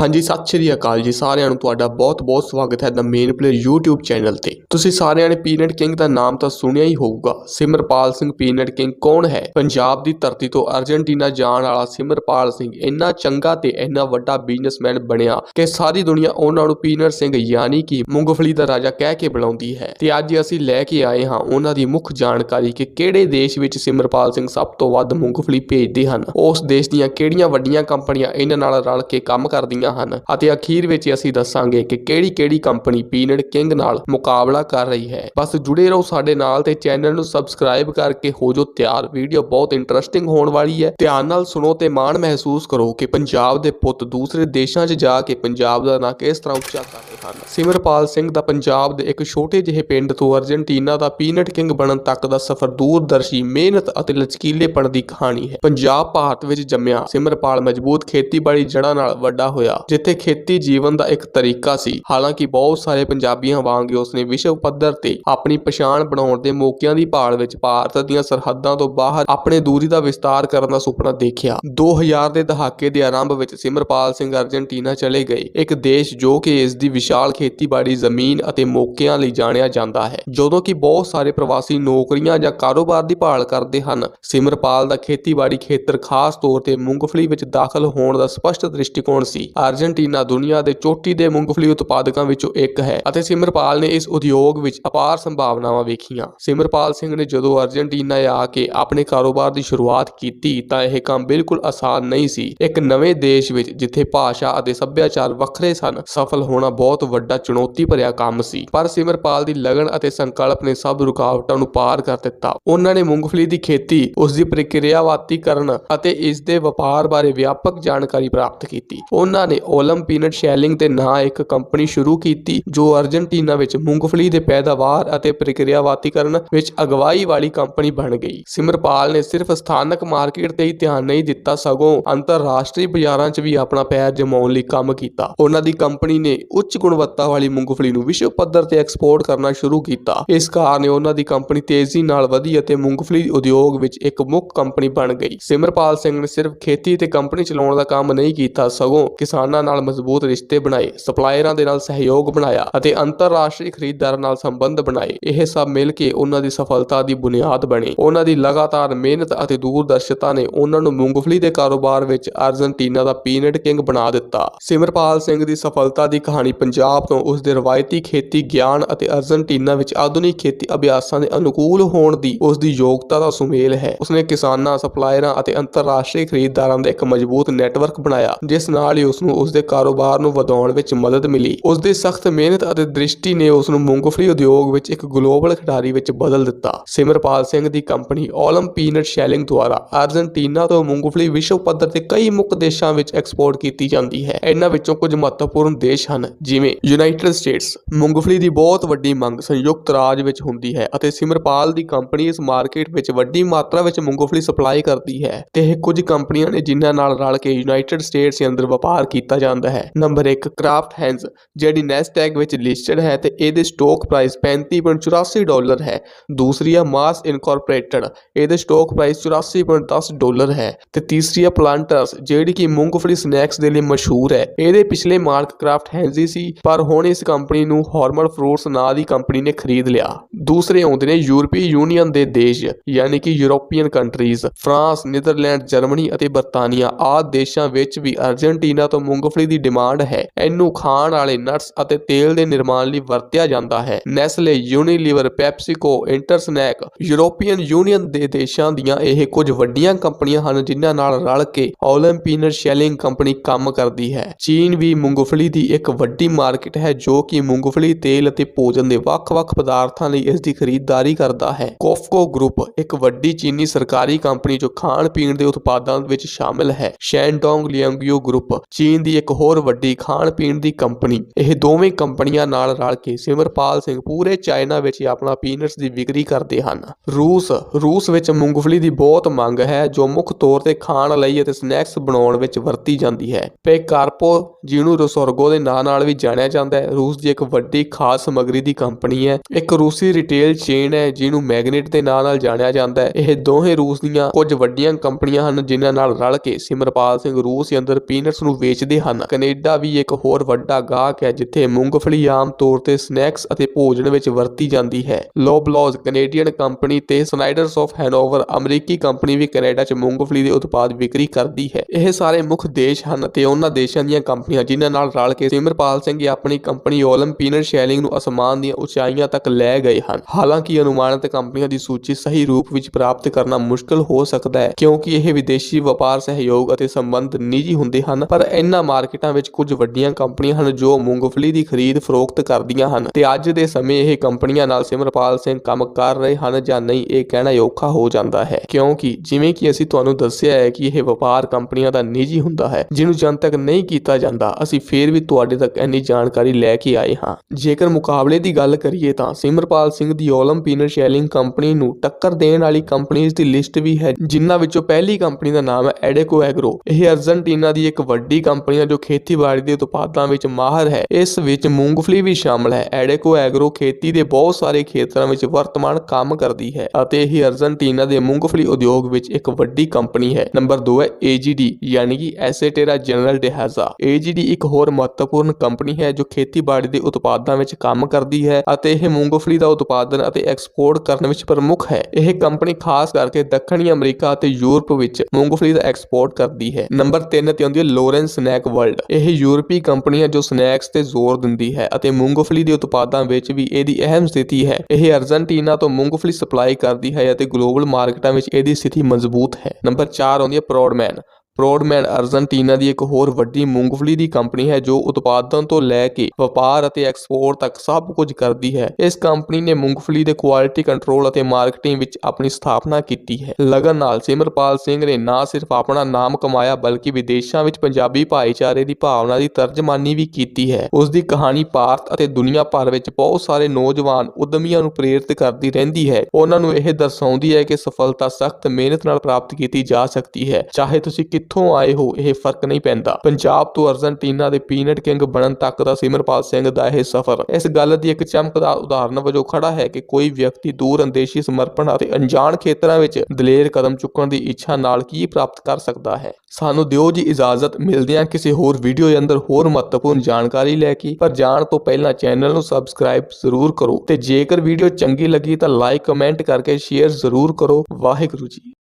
ਹਾਂਜੀ, ਸਤਿ ਸ਼੍ਰੀ ਅਕਾਲ ਜੀ ਸਾਰਿਆਂ ਨੂੰ। ਤੁਹਾਡਾ ਬਹੁਤ-ਬਹੁਤ ਸਵਾਗਤ ਹੈ the main player YouTube channel ਤੇ। ਤੁਸੀਂ ਸਾਰਿਆਂ ਨੇ ਪੀਨਟ ਕਿੰਗ ਦਾ ਨਾਮ ਤਾਂ ਸੁਣਿਆ ਹੀ ਹੋਊਗਾ। ਸਿਮਰਪਾਲ ਸਿੰਘ ਪੀਨਟ ਕਿੰਗ ਕੌਣ ਹੈ? ਪੰਜਾਬ ਦੀ ਧਰਤੀ ਤੋਂ ਅਰਜਨਟੀਨਾ ਜਾਣ ਵਾਲਾ ਸਿਮਰਪਾਲ ਸਿੰਘ ਇੰਨਾ ਚੰਗਾ ਤੇ ਇੰਨਾ ਵੱਡਾ ਬਿਜ਼ਨਸਮੈਨ ਬਣਿਆ ਕਿ ਸਾਰੀ ਦੁਨੀਆ ਉਹਨਾਂ ਨੂੰ ਪੀਨਟ ਸਿੰਘ ਯਾਨੀ ਕਿ ਮੂੰਗਫਲੀ ਦਾ ਰਾਜਾ ਕਹਿ ਕੇ ਬੁਲਾਉਂਦੀ ਹੈ। ਤੇ ਅੱਜ ਅਸੀਂ ਲੈ ਕੇ ਆਏ ਹਾਂ ਉਹਨਾਂ ਦੀ ਮੁੱਖ ਜਾਣਕਾਰੀ ਕਿ ਕਿਹੜੇ ਦੇਸ਼ ਵਿੱਚ ਸਿਮਰਪਾਲ ਸਿੰਘ ਸਭ ਤੋਂ ਵੱਧ ਮੂੰਗਫਲੀ ਭੇਜਦੇ ਹਨ। ਉਸ ਦੇਸ਼ ਦੀਆਂ ਕਿਹੜੀਆਂ ਵੱਡੀਆਂ ਕੰਪਨੀਆਂ ਇਹਨਾਂ ਨਾਲ ਰਲ ਕੇ ਕੰਮ ਕਰਦੀਆਂ ਹਨ ਅਤੇ ਅਖੀਰ ਵਿੱਚ ਅਸੀਂ ਦੱਸਾਂਗੇ ਕਿ ਕਿਹੜੀ-ਕਿਹੜੀ ਕੰਪਨੀ ਪੀਨਟ ਕਿੰਗ ਨਾਲ ਮੁਕਾਬਲਾ ਕਰ ਰਹੀ ਹੈ। ਬਸ ਜੁੜੇ ਰਹੋ ਸਾਡੇ ਨਾਲ ਤੇ ਚੈਨਲ ਨੂੰ ਸਬਸਕ੍ਰਾਈਬ ਕਰਕੇ ਹੋ ਜੋ ਤਿਆਰ। ਵੀਡੀਓ ਬਹੁਤ ਇੰਟਰਸਟਿੰਗ ਹੋਣ ਵਾਲੀ ਹੈ। ਧਿਆਨ ਨਾਲ ਸੁਣੋ ਤੇ ਮਾਣ ਮਹਿਸੂਸ ਕਰੋ ਕਿ ਪੰਜਾਬ ਦੇ ਪੁੱਤ ਦੂਸਰੇ ਦੇਸ਼ਾਂ 'ਚ ਜਾ ਕੇ ਪੰਜਾਬ ਦਾ ਨਾਂ ਕਿਸ ਤਰ੍ਹਾਂ ਉੱਚਾ ਕਰ ਰਹੇ ਹਨ। ਸਿਮਰਪਾਲ ਸਿੰਘ ਦਾ ਪੰਜਾਬ ਦੇ ਇੱਕ ਛੋਟੇ ਜਿਹੇ ਪਿੰਡ ਤੋਂ ਅਰਜਨਟੀਨਾ ਦਾ ਪੀਨਟ ਕਿੰਗ ਬਣਨ ਤੱਕ ਦਾ ਸਫ਼ਰ ਦੂਰਦਰਸ਼ੀ, ਮਿਹਨਤ ਅਤੇ ਲਚਕੀਲੇਪਣ ਦੀ ਕਹਾਣੀ ਹੈ। ਪੰਜਾਬ ਭਾਰਤ ਵਿੱਚ ਜੰਮਿਆ ਸਿਮਰਪਾਲ ਮਜ਼ਬੂਤ ਖੇਤੀਬਾੜੀ ਜੜ੍ਹਾਂ ਨਾਲ ਵੱਡਾ ਹੋਇਆ ਜਿੱਥੇ ਖੇਤੀ ਜੀਵਨ ਦਾ ਇੱਕ ਤਰੀਕਾ ਸੀ। ਹਾਲਾਂਕਿ ਬਹੁਤ ਸਾਰੇ ਪੰਜਾਬੀਆਂ ਵਾਂਗ ਉਸਨੇ ਵਿਸ਼ਵ ਪੱਧਰ ਤੇ ਆਪਣੀ ਪਛਾਣ ਬਣਾਉਣ ਦੇ ਮੌਕਿਆਂ ਦੀ ਭਾਲ ਵਿੱਚ ਭਾਰਤ ਦੀਆਂ ਸਰਹੱਦਾਂ ਤੋਂ ਬਾਹਰ ਆਪਣੇ ਦੂਰੀ ਦਾ ਵਿਸਤਾਰ ਕਰਨ ਦਾ ਸੁਪਨਾ ਦੇਖਿਆ। 2000 ਦੇ ਦਹਾਕੇ ਦੇ ਆਰੰਭ ਵਿੱਚ ਸਿਮਰਪਾਲ ਸਿੰਘ ਅਰਜਨਟੀਨਾ ਚਲੇ ਗਏ। ਇੱਕ ਦੇਸ਼ ਜੋ ਕਿ ਇਸ ਦੀ ਵਿਸ਼ਾਲ ਖੇਤੀਬਾੜੀ ਜ਼ਮੀਨ ਅਤੇ ਮੌਕਿਆਂ ਲਈ ਜਾਣਿਆ ਜਾਂਦਾ ਹੈ। ਜਦੋਂ ਕਿ ਬਹੁਤ ਸਾਰੇ ਪ੍ਰਵਾਸੀ ਨੌਕਰੀਆਂ ਜਾਂ ਕਾਰੋਬਾਰ ਦੀ ਭਾਲ ਕਰਦੇ ਹਨ, ਸਿਮਰਪਾਲ ਦਾ ਖੇਤੀਬਾੜੀ ਖੇਤਰ ਖਾਸ ਤੌਰ ਤੇ ਮੂੰਗਫਲੀ ਵਿੱਚ ਦਾਖਲ ਹੋਣ ਦਾ ਸਪਸ਼ਟ ਦ੍ਰਿਸ਼ਟੀਕੋਣ ਸੀ। ਅਰਜਨਟੀਨਾ ਦੁਨੀਆ ਦੇ ਚੋਟੀ ਦੇ ਮੂੰਗਫਲੀ ਉਤਪਾਦਕਾਂ ਵਿੱਚੋਂ ਇੱਕ ਹੈ ਅਤੇ ਸਿਮਰਪਾਲ ਨੇ ਇਸ ਉਦਯੋਗ ਵਿੱਚ ਅਪਾਰ ਸੰਭਾਵਨਾਵਾਂ ਵੇਖੀਆਂ। ਸਿਮਰਪਾਲ ਸਿੰਘ ਨੇ ਜਦੋਂ ਅਰਜਨਟੀਨਾ ਆ ਕੇ ਆਪਣੇ ਕਾਰੋਬਾਰ ਦੀ ਸ਼ੁਰੂਆਤ ਕੀਤੀ ਤਾਂ ਇਹ ਕੰਮ ਬਿਲਕੁਲ ਆਸਾਨ ਨਹੀਂ ਸੀ। ਇੱਕ ਨਵੇਂ ਦੇਸ਼ ਵਿੱਚ ਜਿੱਥੇ ਭਾਸ਼ਾ ਅਤੇ ਸੱਭਿਆਚਾਰ ਵੱਖਰੇ ਸਨ, ਸਫਲ ਹੋਣਾ ਬਹੁਤ ਵੱਡਾ ਚੁਣੌਤੀ ਭਰਿਆ ਕੰਮ ਸੀ। ਪਰ ਸਿਮਰਪਾਲ ਦੀ ਲਗਨ ਅਤੇ ਸੰਕਲਪ ਨੇ ਸਭ ਰੁਕਾਵਟਾਂ ਨੂੰ ਪਾਰ ਕਰ ਦਿੱਤਾ। ਉਹਨਾਂ ਨੇ ਮੂੰਗਫਲੀ ਦੀ ਖੇਤੀ, ਉਸ ਦੀ ਪ੍ਰਕਿਰਿਆਵਾਤੀਕਰਨ ਅਤੇ ਇਸ ਦੇ ਵਪਾਰ ਬਾਰੇ ਵਿਆਪਕ ਜਾਣਕਾਰੀ ਪ੍ਰਾਪਤ ਕੀਤੀ। ਉਹਨਾਂ ਨੇ ਓਲਮ ਪੀਨਟ ਸ਼ੈਲਿੰਗ ਦੇ ਨਾਂ ਇੱਕ ਕੰਪਨੀ ਸ਼ੁਰੂ ਕੀਤੀ, ਜੋ ਅਰਜਨਟੀਨਾ ਵਿੱਚ ਮੂੰਗਫਲੀ ਦੇ ਪੈਦਾਵਾਰ ਅਤੇ ਪ੍ਰਕਿਰਿਆਵਾਤੀਕਰਨ ਵਿੱਚ ਅਗਵਾਈ ਵਾਲੀ ਕੰਪਨੀ ਬਣ ਗਈ। ਸਿਮਰਪਾਲ ਨੇ ਸਿਰਫ ਸਥਾਨਕ ਮਾਰਕੀਟ ਤੇ ਹੀ ਧਿਆਨ ਨਹੀਂ ਦਿੱਤਾ, ਸਗੋਂ ਅੰਤਰਰਾਸ਼ਟਰੀ ਬਾਜ਼ਾਰਾਂ 'ਚ ਵੀ ਆਪਣਾ ਪੈਰ ਜਮਾਉਣ ਲਈ ਕੰਮ ਕੀਤਾ। ਉਹਨਾਂ ਦੀ ਕੰਪਨੀ ਨੇ ਉੱਚ ਗੁਣਵੱਤਾ ਵਾਲੀ ਮੂੰਗਫਲੀ ਨੂੰ ਵਿਸ਼ਵ ਪੱਧਰ ਤੇ ਐਕਸਪੋਰਟ ਕਰਨਾ ਸ਼ੁਰੂ ਕੀਤਾ। ਇਸ ਕਾਰਨ ਉਹਨਾਂ ਦੀ ਕੰਪਨੀ ਤੇਜ਼ੀ ਨਾਲ ਵਧੀ ਅਤੇ ਮੂੰਗਫਲੀ ਉਦਯੋਗ ਵਿੱਚ ਇੱਕ ਮੁੱਖ ਕੰਪਨੀ ਬਣ ਗਈ। ਸਿਮਰਪਾਲ ਸਿੰਘ ਨੇ ਸਿਰਫ ਖੇਤੀ ਤੇ ਕੰਪਨੀ ਚਲਾਉਣ ਦਾ ਕੰਮ ਨਹੀਂ ਕੀਤਾ, ਸਗੋਂ ਕਿਸਾਨ ਕਿਸਾਨਾਂ ਨਾਲ ਮਜ਼ਬੂਤ ਰਿਸ਼ਤੇ ਬਣਾਏ, ਸਪਲਾਇਰਾਂ ਦੇ ਨਾਲ ਸਹਿਯੋਗ ਬਣਾਇਆ ਅਤੇ ਅੰਤਰਰਾਸ਼ਟਰੀ ਖਰੀਦਦਾਰਾਂ ਨਾਲ ਸੰਬੰਧ ਬਣਾਏ। ਇਹ ਸਭ ਮਿਲ ਕੇ ਉਹਨਾਂ ਦੀ ਸਫਲਤਾ ਦੀ ਬੁਨਿਆਦ ਬਣੀ। ਉਹਨਾਂ ਦੀ ਲਗਾਤਾਰ ਮਿਹਨਤ ਅਤੇ ਦੂਰਦਰਸ਼ਤਾ ਨੇ ਉਹਨਾਂ ਨੂੰ ਮੂੰਗਫਲੀ ਦੇ ਕਾਰੋਬਾਰ ਵਿੱਚ ਅਰਜਨਟੀਨਾ ਦਾ ਪੀਨਟ ਕਿੰਗ ਬਣਾ ਦਿੱਤਾ। ਸਿਮਰਪਾਲ ਸਿੰਘ ਦੀ ਸਫਲਤਾ ਦੀ ਕਹਾਣੀ ਪੰਜਾਬ ਤੋਂ ਉਸ ਦੇ ਰਵਾਇਤੀ ਖੇਤੀ ਗਿਆਨ ਅਤੇ ਅਰਜਨਟੀਨਾ ਵਿੱਚ ਆਧੁਨਿਕ ਖੇਤੀ ਅਭਿਆਸਾਂ ਦੇ ਅਨੁਕੂਲ ਹੋਣ ਦੀ ਉਸ ਦੀ ਯੋਗਤਾ ਦਾ ਸੁਮੇਲ ਹੈ। ਉਸਨੇ ਕਿਸਾਨਾਂ, ਸਪਲਾਇਰਾਂ ਅਤੇ ਅੰਤਰਰਾਸ਼ਟਰੀ ਖਰੀਦਦਾਰਾਂ ਦਾ ਇੱਕ ਮਜ਼ਬੂਤ ਨੈਟਵਰਕ ਬਣਾਇਆ, ਜਿਸ ਨਾਲ ਹੀ ਉਸ ਨੂੰ ਉਸ ਦੇ ਕਾਰੋਬਾਰ ਨੂੰ ਵਧਾਉਣ ਵਿੱਚ ਮਦਦ ਮਿਲੀ। ਉਸ ਦੀ ਸਖਤ ਮਿਹਨਤ ਅਤੇ ਦ੍ਰਿਸ਼ਟੀ ਨੇ ਉਸ ਨੂੰ ਮੂੰਗਫਲੀ ਉਦਯੋਗ ਵਿੱਚ ਇੱਕ ਗਲੋਬਲ ਖਿਡਾਰੀ ਵਿੱਚ ਬਦਲ ਦਿੱਤਾ। ਸਿਮਰਪਾਲ ਸਿੰਘ ਦੀ ਕੰਪਨੀ ਓਲਮ ਪੀਨਟ ਸ਼ੈਲਿੰਗ ਦੁਆਰਾ ਅਰਜਨਟੀਨਾ ਤੋਂ ਮੂੰਗਫਲੀ ਵਿਸ਼ਵ ਪੱਧਰ ਤੇ ਕਈ ਮੁੱਖ ਦੇਸ਼ਾਂ ਵਿੱਚ ਐਕਸਪੋਰਟ ਕੀਤੀ ਜਾਂਦੀ ਹੈ। ਇਹਨਾਂ ਵਿੱਚੋਂ ਕੁਝ ਮਹੱਤਵਪੂਰਨ ਦੇਸ਼ ਹਨ, ਜਿਵੇਂ ਯੂਨਾਈਟਿਡ ਸਟੇਟਸ। ਮੂੰਗਫਲੀ ਦੀ ਬਹੁਤ ਵੱਡੀ ਮੰਗ ਸੰਯੁਕਤ ਰਾਜ ਵਿੱਚ ਹੁੰਦੀ ਹੈ ਅਤੇ ਸਿਮਰਪਾਲ ਦੀ ਕੰਪਨੀ ਇਸ ਮਾਰਕੀਟ ਵਿੱਚ ਵੱਡੀ ਮਾਤਰਾ ਵਿੱਚ ਮੂੰਗਫਲੀ ਸਪਲਾਈ ਕਰਦੀ ਹੈ। ਤੇ ਇਹ ਕੁਝ ਕੰਪਨੀਆਂ ਨੇ ਜਿਨ੍ਹਾਂ ਨਾਲ ਰਲ ਕੇ ਯੂਨਾਈਟਿਡ ਸਟੇਟਸ ਦੇ ਅੰਦਰ ਵਪਾਰ ਕੀਤਾ ਜਾਂਦਾ ਹੈ। ਨੰਬਰ 1 ਕਰਾਫਟ ਹੈਂਜ਼ ਜਿਹੜੀ ਨੈਸਟੈਗ ਵਿੱਚ ਲਿਸਟਡ ਹੈ ਤੇ ਇਹਦੇ ਸਟਾਕ ਪ੍ਰਾਈਸ 35.84 ਡਾਲਰ ਹੈ। ਦੂਸਰੀ ਆ ਮਾਸ ਇਨਕੋਰਪੋਰੇਟਡ ਇਹਦੇ ਸਟਾਕ ਪ੍ਰਾਈਸ 84.10 ਡਾਲਰ ਹੈ। ਤੇ ਤੀਸਰੀ ਆ ਪਲਾਂਟਰਸ ਜਿਹੜੀ ਕਿ ਮੂੰਗਫਲੀ ਸਨੈਕਸ ਦੇ ਲਈ ਮਸ਼ਹੂਰ ਹੈ। ਇਹਦੇ ਪਿਛਲੇ ਮਾਲਕ ਕ੍ਰਾਫਟ ਹੈਂਜ਼ੀ ਸੀ, ਪਰ ਹੁਣ ਇਸ ਕੰਪਨੀ ਨੂੰ ਹਾਰਮਲ ਫਰੂਟਸ ਨਾਂ ਦੀ ਕੰਪਨੀ ਨੇ ਖਰੀਦ ਲਿਆ। ਦੂਸਰੇ ਆਉਂਦੇ ਨੇ ਯੂਰਪੀ ਯੂਨੀਅਨ ਦੇ ਦੇਸ਼, ਯਾਨੀ ਕਿ European countries France Netherland Germany ਅਤੇ ਬਰਤਾਨੀਆ। ਆਦਿ ਦੇਸ਼ਾਂ ਵਿੱਚ ਵੀ ਅਰਜਨਟੀਨਾ ਤੋਂ ਮੂੰਗਫਲੀ ਦੀ ਡਿਮਾਂਡ ਹੈ। ਇਹਨੂੰ ਖਾਣ ਵਾਲੇ ਨਟਸ ਅਤੇ ਤੇਲ ਦੇ ਨਿਰਮਾਣ ਲਈ ਵਰਤਿਆ ਜਾਂਦਾ ਹੈ। Nestle Unilever, PepsiCo, Intersnack, European Union ਦੇ ਦੇਸ਼ਾਂ ਦੀਆਂ ਇਹ ਕੁਝ ਵੱਡੀਆਂ ਕੰਪਨੀਆਂ ਹਨ, ਜਿਨ੍ਹਾਂ ਨਾਲ ਰਲ ਕੇ ਓਲੰਪੀਨਰ ਸ਼ੈਲਿੰਗ ਕੰਪਨੀ ਕੰਮ ਕਰਦੀ ਹੈ। ਚੀਨ ਵੀ ਮੂੰਗਫਲੀ ਦੀ ਇੱਕ ਵੱਡੀ ਮਾਰਕੀਟ ਹੈ, ਜੋ ਕਿ ਮੂੰਗਫਲੀ, ਤੇਲ ਅਤੇ ਭੋਜਨ ਦੇ ਵੱਖ-ਵੱਖ ਪਦਾਰਥਾਂ ਲਈ ਇਸ ਦੀ ਖਰੀਦਦਾਰੀ ਕਰਦਾ ਹੈ। ਕੋਫਕੋ ਗਰੁੱਪ ਇੱਕ ਵੱਡੀ ਚੀਨੀ ਸਰਕਾਰੀ ਕੰਪਨੀ ਜੋ ਖਾਣ ਪੀਣ ਦੇ ਉਤਪਾਦਾਂ ਵਿੱਚ ਸ਼ਾਮਿਲ ਹੈ। ਸ਼ੈਨਡੋਂਗ ਲਿਆਂਗਯੂ ਗਰੁੱਪ, ਚੀਨ ਦੀ ਇੱਕ ਹੋਰ ਵੱਡੀ, ਖਾਣ ਪੀਣ ਦੀ ਕੰਪਨੀ। ਇਹ ਦੋਵੇਂ ਕੰਪਨੀਆਂ ਨਾਲ ਰਲ ਕੇ ਸਿਮਰਪਾਲ ਸਿੰਘ ਪੂਰੇ ਚਾਈਨਾ ਵਿੱਚ ਆਪਣਾ ਪੀਨਟਸ ਦੀ ਵਿਕਰੀ ਕਰਦੇ ਹਨ। ਰੂਸ ਰੂਸ ਵਿੱਚ ਮੂੰਗਫਲੀ ਦੀ ਬਹੁਤ ਮੰਗ ਹੈ, ਜੋ ਮੁੱਖ ਤੌਰ ਤੇ ਖਾਣ ਲਈ ਅਤੇ ਸਨੈਕਸ ਬਣਾਉਣ ਵਿੱਚ ਵਰਤੀ ਜਾਂਦੀ ਹੈ। ਪੇਕਾਰਪੋ ਜਿਹਨੂੰ ਰਸੋਰਗੋ ਦੇ ਨਾਂ ਨਾਲ ਵੀ ਜਾਣਿਆ ਜਾਂਦਾ ਹੈ, ਰੂਸ ਦੀ ਇੱਕ ਵੱਡੀ ਖਾਸ ਸਮੱਗਰੀ ਦੀ ਕੰਪਨੀ ਹੈ। ਇੱਕ ਰੂਸੀ ਰਿਟੇਲ ਚੇਨ ਹੈ, ਜਿਹਨੂੰ ਮੈਗਨੇਟ ਦੇ ਨਾਂ ਨਾਲ ਜਾਣਿਆ ਜਾਂਦਾ ਹੈ। ਇਹ ਦੋਹੇ ਰੂਸ ਦੀਆਂ ਕੁਝ ਵੱਡੀਆਂ ਕੰਪਨੀਆਂ ਹਨ, ਜਿਨ੍ਹਾਂ ਨਾਲ ਰਲ ਕੇ ਸਿਮਰਪਾਲ ਸਿੰਘ ਰੂਸ ਦੇ ਅੰਦਰ ਪੀਨਟਸ ਨੂੰ ਵੇਚ ਵੇਚਦੇ ਹਨ। ਕੈਨੇਡਾ ਵੀ ਇੱਕ ਹੋਰ ਵੱਡਾ ਗਾਹਕ ਹੈ, ਜਿੱਥੇ ਮੂੰਗਫਲੀ ਆਮ ਤੌਰ ਤੇ ਸਨੈਕਸ ਅਤੇ ਭੋਜਨ ਵਿੱਚ ਵਰਤੀ ਜਾਂਦੀ ਹੈ। ਲੋਬਲੌਜ਼ ਕੈਨੇਡੀਅਨ ਕੰਪਨੀ ਤੇ ਸਨਾਈਡਰਸ ਆਫ ਹੈਨੋਵਰ ਅਮਰੀਕੀ ਕੰਪਨੀ ਵੀ ਕੈਨੇਡਾ 'ਚ ਮੂੰਗਫਲੀ ਦੇ ਉਤਪਾਦ ਵਿਕਰੀ ਕਰਦੀ ਹੈ। ਇਹ ਸਾਰੇ ਮੁੱਖ ਦੇਸ਼ ਹਨ ਤੇ ਉਹਨਾਂ ਦੇਸ਼ਾਂ ਦੀਆਂ ਕੰਪਨੀਆਂ ਜਿਨ੍ਹਾਂ ਨਾਲ ਰਲ ਕੇ ਸਿਮਰਪਾਲ ਸਿੰਘ ਆਪਣੀ ਕੰਪਨੀ ਓਲਮ ਸ਼ੈਲਿੰਗ ਨੂੰ ਅਸਮਾਨ ਦੀਆਂ ਉਚਾਈਆਂ ਤੱਕ ਲੈ ਗਏ ਹਨ। ਹਾਲਾਂਕਿ ਅਨੁਮਾਨਿਤ ਕੰਪਨੀਆਂ ਦੀ ਸੂਚੀ ਸਹੀ ਰੂਪ ਵਿੱਚ ਪ੍ਰਾਪਤ ਕਰਨਾ ਮੁਸ਼ਕਲ ਹੋ ਸਕਦਾ ਹੈ, ਕਿਉਂਕਿ ਇਹ ਵਿਦੇਸ਼ੀ ਵਪਾਰ ਸਹਿਯੋਗ ਅਤੇ ਸੰਬੰਧ ਨਿੱਜੀ ਹੁੰਦੇ ਹਨ, ਪਰ ਇਹਨਾਂ ਮਾਰਕੀਟਾਂ ਵਿੱਚ ਕੁਝ ਵੱਡੀਆਂ ਕੰਪਨੀਆਂ ਹਨ ਜੋ ਮੂੰਗਫਲੀ ਦੀ ਖਰੀਦ ਫਰੋਖਤ ਕਰਦੀਆਂ ਹਨ। ਤੇ ਅੱਜ ਦੇ ਸਮੇਂ ਇਹ ਕੰਪਨੀਆਂ ਨਾਲ ਸਿਮਰਪਾਲ ਸਿੰਘ ਕੰਮ ਕਰ ਰਹੇ ਹਨ ਜਾਂ ਨਹੀਂ, ਇਹ ਕਹਿਣਾ ਔਖਾ ਹੋ ਜਾਂਦਾ ਹੈ। ਕਿਉਂਕਿ ਜਿਵੇਂ ਕਿ ਅਸੀਂ ਤੁਹਾਨੂੰ ਦੱਸਿਆ ਹੈ ਕਿ ਇਹ ਵਪਾਰ ਕੰਪਨੀਆਂ ਦਾ ਨਿੱਜੀ ਹੁੰਦਾ ਹੈ, ਜਿਹਨੂੰ ਜਨਤਕ ਨਹੀਂ ਕੀਤਾ ਜਾਂਦਾ, ਅਸੀਂ ਫੇਰ ਵੀ ਤੁਹਾਡੇ ਤੱਕ ਇੰਨੀ ਜਾਣਕਾਰੀ ਲੈ ਕੇ ਆਏ ਹਾਂ। ਜੇਕਰ ਮੁਕਾਬਲੇ ਦੀ ਗੱਲ ਕਰੀਏ ਤਾਂ ਸਿਮਰਪਾਲ ਸਿੰਘ ਦੀ ਓਲਮ ਪੀਨਟ ਸ਼ੈਲਿੰਗ ਕੰਪਨੀ ਨੂੰ ਟੱਕਰ ਦੇਣ ਵਾਲੀ ਕੰਪਨੀਆਂ ਦੀ ਲਿਸਟ ਵੀ ਹੈ, ਜਿਨ੍ਹਾਂ ਵਿੱਚੋਂ ਪਹਿਲੀ ਕੰਪਨੀ ਦਾ ਨਾਮ ਹੈ ਐਡੇਕੋ ਐਗਰੋ। ਇਹ ਅਰਜਨਟੀਨਾ ਦੀ ਇੱਕ ਵੱਡੀ ਕੰਪਨੀ ਹੈ ਜੋ ਖੇਤੀਬਾੜੀ ਦੇ ਉਤਪਾਦਾਂ ਵਿੱਚ ਮਾਹਰ ਹੈ, ਇਸ ਵਿੱਚ ਮੂੰਗਫਲੀ ਵੀ ਸ਼ਾਮਲ ਹੈ। ਐਡੇਕੋ ਐਗਰੋ ਖੇਤੀ ਦੇ ਬਹੁਤ ਸਾਰੇ ਖੇਤਰਾਂ ਵਿੱਚ ਵਰਤਮਾਨ ਕੰਮ ਕਰਦੀ ਹੈ ਅਤੇ ਇਹ ਅਰਜਨਟੀਨਾ ਦੇ ਮੂੰਗਫਲੀ ਉਦਯੋਗ ਵਿੱਚ ਇੱਕ ਵੱਡੀ ਕੰਪਨੀ ਹੈ। ਨੰਬਰ 2 ਹੈ AGD ਯਾਨੀ ਕਿ ਐਸੇਟੇਰਾ ਜਨਰਲ ਡੇਹਾਜ਼ਾ। AGD ਇੱਕ ਹੋਰ ਮਹੱਤਵਪੂਰਨ ਕੰਪਨੀ ਹੈ ਜੋ ਖੇਤੀਬਾੜੀ ਦੇ ਉਤਪਾਦਾਂ ਵਿੱਚ ਕੰਮ ਕਰਦੀ ਹੈ ਅਤੇ ਇਹ ਮੂੰਗਫਲੀ ਦਾ ਉਤਪਾਦਨ ਅਤੇ ਐਕਸਪੋਰਟ ਕਰਨ ਵਿੱਚ ਪ੍ਰਮੁੱਖ ਹੈ। ਇਹ ਕੰਪਨੀ ਖਾਸ ਕਰਕੇ ਦੱਖਣੀ ਅਮਰੀਕਾ ਅਤੇ ਯੂਰਪ ਵਿੱਚ ਮੂੰਗਫਲੀ ਦਾ ਐਕਸਪੋਰਟ ਕਰਦੀ ਹੈ। ਨੰਬਰ 3 ਤੇ ਆਉਂਦੀ ਹੈ ਲੋਰੈਂਸ ਸਨੈਕ ਵਰਲਡ ਇਹ ਯੂਰਪੀ ਕੰਪਨੀ ਹੈ ਜੋ ਸਨੈਕਸ ਤੇ ਜ਼ੋਰ ਦਿੰਦੀ ਹੈ ਅਤੇ ਮੂੰਗਫਲੀ ਦੇ ਉਤਪਾਦਾਂ ਵਿੱਚ ਵੀ ਇਹਦੀ ਅਹਿਮ ਸਥਿਤੀ ਹੈ। ਇਹ ਅਰਜਨਟੀਨਾ ਤੋਂ ਮੂੰਗਫਲੀ ਸਪਲਾਈ ਕਰਦੀ ਹੈ ਅਤੇ ਗਲੋਬਲ ਮਾਰਕੀਟਾਂ ਵਿੱਚ ਇਹਦੀ ਸਥਿਤੀ ਮਜ਼ਬੂਤ ਹੈ। ਨੰਬਰ 4 ਆਉਂਦੀ ਹੈ ਪ੍ਰੋਡਮੈਨ। ਪ੍ਰੋਡਮੈਨ ਅਰਜਨਟੀਨਾ ਦੀ ਇੱਕ ਹੋਰ ਵੱਡੀ ਮੂੰਗਫਲੀ ਦੀ ਕੰਪਨੀ ਹੈ, ਜੋ ਉਤਪਾਦਨ ਤੋਂ ਲੈ ਕੇ ਵਪਾਰ ਅਤੇ ਐਕਸਪੋਰਟ ਤੱਕ ਸਭ ਕੁਝ ਕਰਦੀ ਹੈ। ਇਸ ਕੰਪਨੀ ਨੇ ਮੂੰਗਫਲੀ ਦੇ ਕੁਆਲਿਟੀ ਕੰਟਰੋਲ ਅਤੇ ਮਾਰਕੀਟਿੰਗ ਵਿੱਚ ਆਪਣੀ ਸਥਾਪਨਾ ਕੀਤੀ ਹੈ। ਲਗਨ ਨਾਲ ਸਿਮਰਪਾਲ ਸਿੰਘ ਨੇ ਨਾ ਸਿਰਫ ਆਪਣਾ ਨਾਮ ਕਮਾਇਆ, ਬਲਕਿ ਵਿਦੇਸ਼ਾਂ ਵਿੱਚ ਪੰਜਾਬੀ ਭਾਈਚਾਰੇ ਦੀ ਭਾਵਨਾ ਦੀ ਤਰਜਮਾਨੀ ਵੀ ਕੀਤੀ ਹੈ। ਉਸ ਦੀ ਕਹਾਣੀ ਭਾਰਤ ਅਤੇ ਦੁਨੀਆ ਭਰ ਵਿੱਚ ਬਹੁਤ ਸਾਰੇ ਨੌਜਵਾਨ ਉਦਮੀਆਂ ਨੂੰ ਪ੍ਰੇਰਿਤ ਕਰਦੀ ਰਹਿੰਦੀ ਹੈ। ਉਹਨਾਂ ਨੂੰ ਇਹ ਦਰਸਾਉਂਦੀ ਹੈ ਕਿ ਸਫਲਤਾ ਸਖਤ ਮਿਹਨਤ ਨਾਲ ਪ੍ਰਾਪਤ ਕੀਤੀ ਜਾ ਸਕਦੀ ਹੈ। ਚਾਹੇ ਤੁਸੀਂ ਕਿੱਥੋਂ ਆਏ ਹੋ? ਇਹ ਫ਼ਰਕ ਨਹੀਂ ਪੈਂਦਾ। ਪੰਜਾਬ ਤੋਂ ਅਰਜਨਟੀਨਾ ਦੇ ਪੀਨਟ ਕਿੰਗ ਬਣਨ ਤੱਕ ਦਾ ਸਿਮਰਪਾਲ ਸਿੰਘ ਦਾ ਇਹ ਸਫ਼ਰ। ਇਸ ਗੱਲ ਦੀ ਇੱਕ ਚਮਕਦਾਰ ਉਦਾਹਰਨ ਵਜੋਂ ਖੜਾ ਹੈ ਕਿ ਕੋਈ ਵਿਅਕਤੀ ਦੂਰ ਅੰਦੇਸ਼ੀ ਸਮਰਪਣ ਅਤੇ ਅਣਜਾਣ ਖੇਤਰਾਂ ਵਿੱਚ ਦਲੇਰ ਕਦਮ ਚੁੱਕਣ ਦੀ ਇੱਛਾ ਨਾਲ ਕੀ ਪ੍ਰਾਪਤ ਕਰ ਸਕਦਾ ਹੈ? ਸਾਨੂੰ ਦਿਓ ਜੀ ਇਜਾਜ਼ਤ। ਮਿਲਦੇ ਹਾਂ ਕਿਸੇ ਹੋਰ ਵੀਡੀਓ ਦੇ ਅੰਦਰ ਹੋਰ ਮਹੱਤਵਪੂਰਨ ਜਾਣਕਾਰੀ ਲੈ ਕੇ। ਪਰ ਜਾਣ ਤੋਂ ਪਹਿਲਾਂ ਚੈਨਲ ਨੂੰ ਸਬਸਕ੍ਰਾਈਬ ਜ਼ਰੂਰ ਕਰੋ ਤੇ ਜੇਕਰ ਵੀਡੀਓ ਚੰਗੀ ਲੱਗੀ ਤਾਂ ਲਾਈਕ, ਕਮੈਂਟ ਕਰਕੇ ਸ਼ੇਅਰ ਜ਼ਰੂਰ ਕਰੋ। ਵਾਹਿਗੁਰੂ ਜੀ।